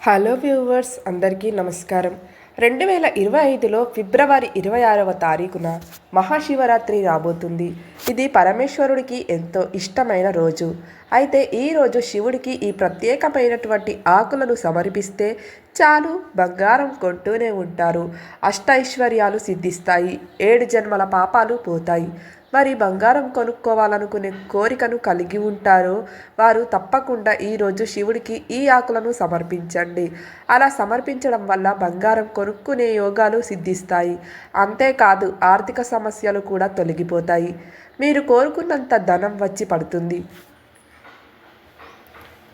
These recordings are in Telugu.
హలో వ్యూవర్స్ అందరికీ నమస్కారం. రెండు వేల ఇరవై ఐదులో ఫిబ్రవరి ఇరవై ఆరవ తారీఖున మహాశివరాత్రి రాబోతుంది. ఇది పరమేశ్వరుడికి ఎంతో ఇష్టమైన రోజు. అయితే ఈ రోజు శివుడికి ఈ ప్రత్యేకమైనటువంటి ఆకులను సమర్పిస్తే చాలు బంగారం కొంటూనే ఉంటారు. అష్టైశ్వర్యాలు సిద్ధిస్తాయి. ఏడు జన్మల పాపాలు పోతాయి. మరి బంగారం కొనుక్కోవాలనుకునే కోరికను కలిగి ఉంటారో వారు తప్పకుండా ఈరోజు శివుడికి ఈ ఆకులను సమర్పించండి. అలా సమర్పించడం వల్ల బంగారం కొనుక్కునే యోగాలు సిద్ధిస్తాయి. అంతేకాదు ఆర్థిక సమస్యలు కూడా తొలగిపోతాయి. మీరు కోరుకున్నంత ధనం వచ్చి పడుతుంది.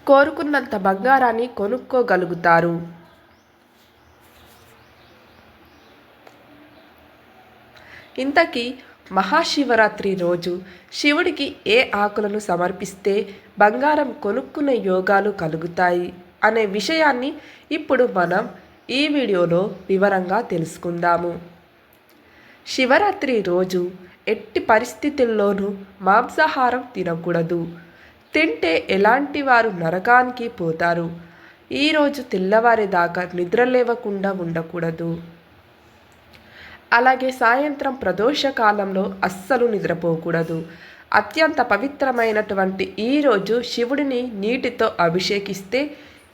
కోరుకున్నంత బంగారాన్ని కొనుక్కోగలుగుతారు. ఇంతకీ మహాశివరాత్రి రోజు శివుడికి ఏ ఆకులను సమర్పిస్తే బంగారం కొనుక్కునే యోగాలు కలుగుతాయి అనే విషయాన్ని ఇప్పుడు మనం ఈ వీడియోలో వివరంగా తెలుసుకుందాము. శివరాత్రి రోజు ఎట్టి పరిస్థితుల్లోనూ మాంసాహారం తినకూడదు. తింటే ఎలాంటి వారు నరకానికి పోతారు. ఈరోజు తెల్లవారేదాకా నిద్ర లేవకుండా ఉండకూడదు. అలాగే సాయంత్రం ప్రదోష కాలంలో అస్సలు నిద్రపోకూడదు. అత్యంత పవిత్రమైనటువంటి ఈ రోజు శివుడిని నీటితో అభిషేకిస్తే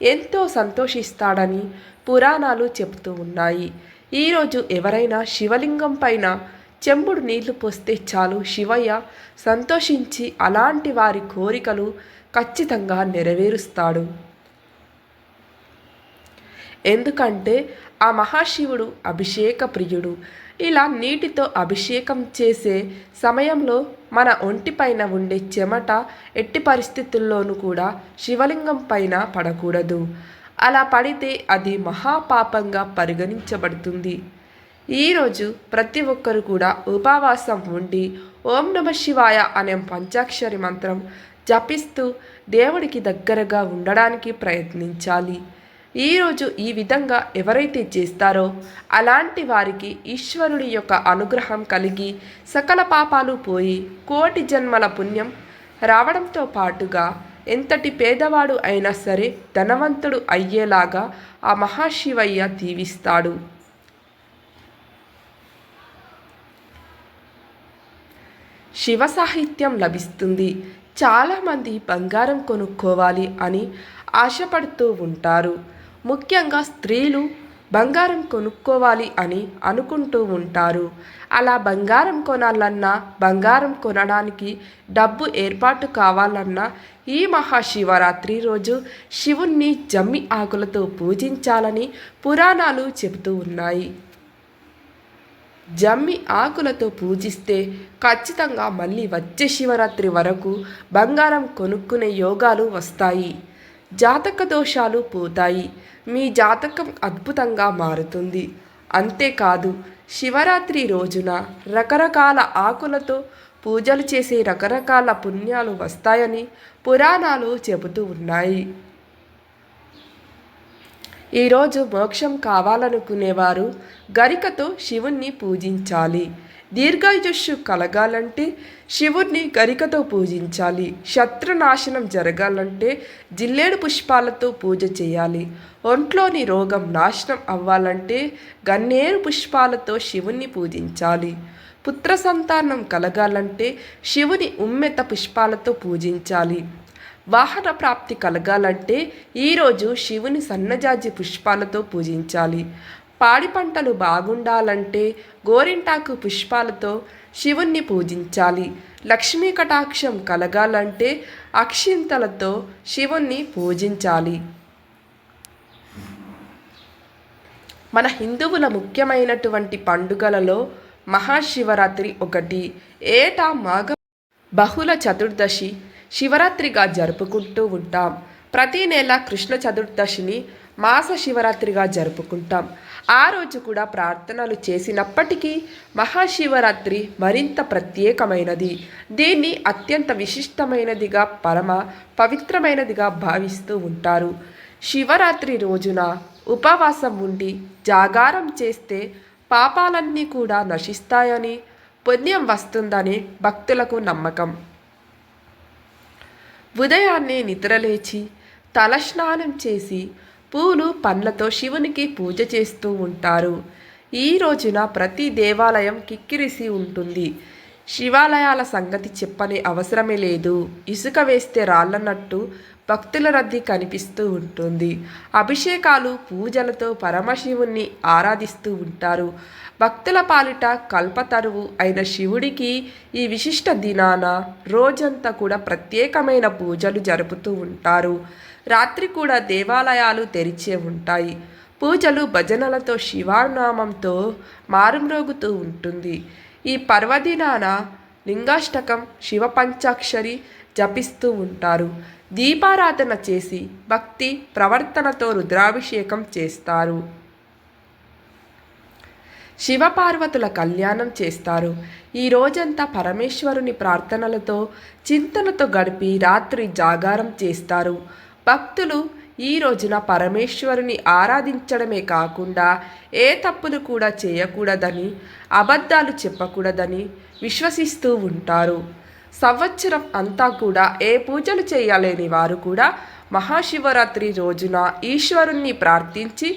ఎంతో సంతోషిస్తాడని పురాణాలు చెబుతూ ఉన్నాయి. ఈరోజు ఎవరైనా శివలింగం పైన చెంబుడు నీళ్ళు పోస్తే చాలు శివయ్య సంతోషించి అలాంటి వారి కోరికలు ఖచ్చితంగా నెరవేరుస్తాడు. ఎందుకంటే ఆ మహాశివుడు అభిషేక ప్రియుడు ఇలా నీటితో అభిషేకం చేసే సమయంలో మన ఒంటిపైన ఉండే చెమట ఎట్టి పరిస్థితుల్లోనూ కూడా శివలింగం పైన పడకూడదు. అలా పడితే అది మహాపాపంగా పరిగణించబడుతుంది. ఈరోజు ప్రతి ఒక్కరు కూడా ఉపవాసం ఉండి ఓం నమ శివాయ అనే పంచాక్షరి మంత్రం జపిస్తూ దేవుడికి దగ్గరగా ఉండడానికి ప్రయత్నించాలి. ఈరోజు ఈ విధంగా ఎవరైతే చేస్తారో అలాంటి వారికి ఈశ్వరుడి యొక్క అనుగ్రహం కలిగి సకల పాపాలు పోయి కోటి జన్మల పుణ్యం రావడంతో పాటుగా ఎంతటి పేదవాడు అయినా సరే ధనవంతుడు అయ్యేలాగా ఆ మహాశివయ్య దీవిస్తాడు. శివ సాహిత్యం లభిస్తుంది. చాలామంది బంగారం కొనుక్కోవాలి అని ఆశపడుతూ ఉంటారు. ముఖ్యంగా స్త్రీలు బంగారం కొనుక్కోవాలి అని అనుకుంటూ ఉంటారు. అలా బంగారం కొనాలన్నా బంగారం కొనడానికి డబ్బు ఏర్పాటు కావాలన్నా ఈ మహాశివరాత్రి రోజు శివుణ్ణి జమ్మి ఆకులతో పూజించాలని పురాణాలు చెబుతూ ఉన్నాయి. జమ్మి ఆకులతో పూజిస్తే ఖచ్చితంగా మళ్ళీ వచ్చే శివరాత్రి వరకు బంగారం కొనుక్కునే యోగాలు వస్తాయి. జాతక దోషాలు పోతాయి. మీ జాతకం అద్భుతంగా మారుతుంది. అంతేకాదు శివరాత్రి రోజున రకరకాల ఆకులతో పూజలు చేసే రకరకాల పుణ్యాలు వస్తాయని పురాణాలు చెబుతూ ఉన్నాయి. ఈరోజు మోక్షం కావాలనుకునేవారు గరికతో శివుణ్ణి పూజించాలి. దీర్ఘాయుషు కలగాలంటే శివుణ్ణి గరికతో పూజించాలి. శత్రునాశనం జరగాలంటే జిల్లేడు పుష్పాలతో పూజ చేయాలి. ఒంట్లోని రోగం నాశనం అవ్వాలంటే గన్నేరు పుష్పాలతో శివుణ్ణి పూజించాలి. పుత్ర సంతానం కలగాలంటే శివుని ఉమ్మెత పుష్పాలతో పూజించాలి. వాహన ప్రాప్తి కలగాలంటే ఈరోజు శివుని సన్నజాజి పుష్పాలతో పూజించాలి. పాడి పంటలు బాగుండాలంటే గోరింటాకు పుష్పాలతో శివుణ్ణి పూజించాలి. లక్ష్మీ కటాక్షం కలగాలంటే అక్షింతలతో శివుణ్ణి పూజించాలి. మన హిందువుల ముఖ్యమైనటువంటి పండుగలలో మహాశివరాత్రి ఒకటి ఏటా మాఘ బహుళ చతుర్దశి శివరాత్రిగా జరుపుకుంటూ ఉంటాం. ప్రతి నెల కృష్ణ చతుర్దశిని మాస శివరాత్రిగా జరుపుకుంటాం. ఆ రోజు కూడా ప్రార్థనలు చేసినప్పటికీ మహాశివరాత్రి మరింత ప్రత్యేకమైనది. దీన్ని అత్యంత విశిష్టమైనదిగా పరమ పవిత్రమైనదిగా భావిస్తూ ఉంటారు. శివరాత్రి రోజున ఉపవాసం ఉండి జాగారం చేస్తే పాపాలన్నీ కూడా నశిస్తాయని పుణ్యం వస్తుందని భక్తులకు నమ్మకం. ఉదయాన్నే నిద్రలేచి తలస్నానం చేసి పూలు పండ్లతో శివునికి పూజ చేస్తూ ఉంటారు. ఈ రోజున ప్రతి దేవాలయం కిక్కిరిసి ఉంటుంది. శివాలయాల సంగతి చెప్పని అవసరమే లేదు. ఇసుక వేస్తే రాళ్ళన్నట్టు భక్తుల రద్దీ కనిపిస్తూ ఉంటుంది. అభిషేకాలు పూజలతో పరమశివుణ్ణి ఆరాధిస్తూ ఉంటారు. భక్తుల పాలిట కల్పతరువు అయిన శివుడికి ఈ విశిష్ట దినాన రోజంతా కూడా ప్రత్యేకమైన పూజలు జరుపుతూ ఉంటారు. రాత్రి కూడా దేవాలయాలు తెరిచే ఉంటాయి. పూజలు భజనలతో శివానామంతో మారుమ్రోగుతూ ఉంటుంది. ఈ పర్వదినాన లింగాష్టకం శివ పంచాక్షరి జపిస్తూ ఉంటారు. దీపారాధన చేసి భక్తి ప్రవర్తనతో రుద్రాభిషేకం చేస్తారు. శివపార్వతుల కళ్యాణం చేస్తారు. ఈ రోజంతా పరమేశ్వరుని ప్రార్థనలతో చింతనతో గడిపి రాత్రి జాగారం చేస్తారు. భక్తులు ఈ రోజున పరమేశ్వరుని ఆరాధించడమే కాకుండా ఏ తప్పులు కూడా చేయకూడదని అబద్ధాలు చెప్పకూడదని విశ్వసిస్తూ ఉంటారు. సంవత్సరం అంతా కూడా ఏ పూజలు చేయలేని వారు కూడా మహాశివరాత్రి రోజున ఈశ్వరుణ్ణి ప్రార్థించి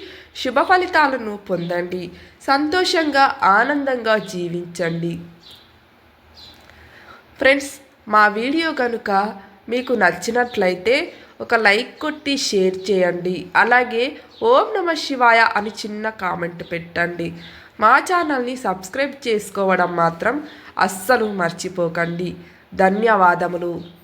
శుభ ఫలితాలను పొందండి. సంతోషంగా ఆనందంగా జీవించండి. ఫ్రెండ్స్ మా వీడియో కనుక మీకు నచ్చినట్లయితే ఒక లైక్ కొట్టి షేర్ చేయండి. అలాగే ఓం నమ శివాయ అని చిన్న కామెంట్ పెట్టండి. మా ఛానల్ని సబ్స్క్రైబ్ చేసుకోవడం మాత్రం అస్సలు మర్చిపోకండి. ధన్యవాదములు.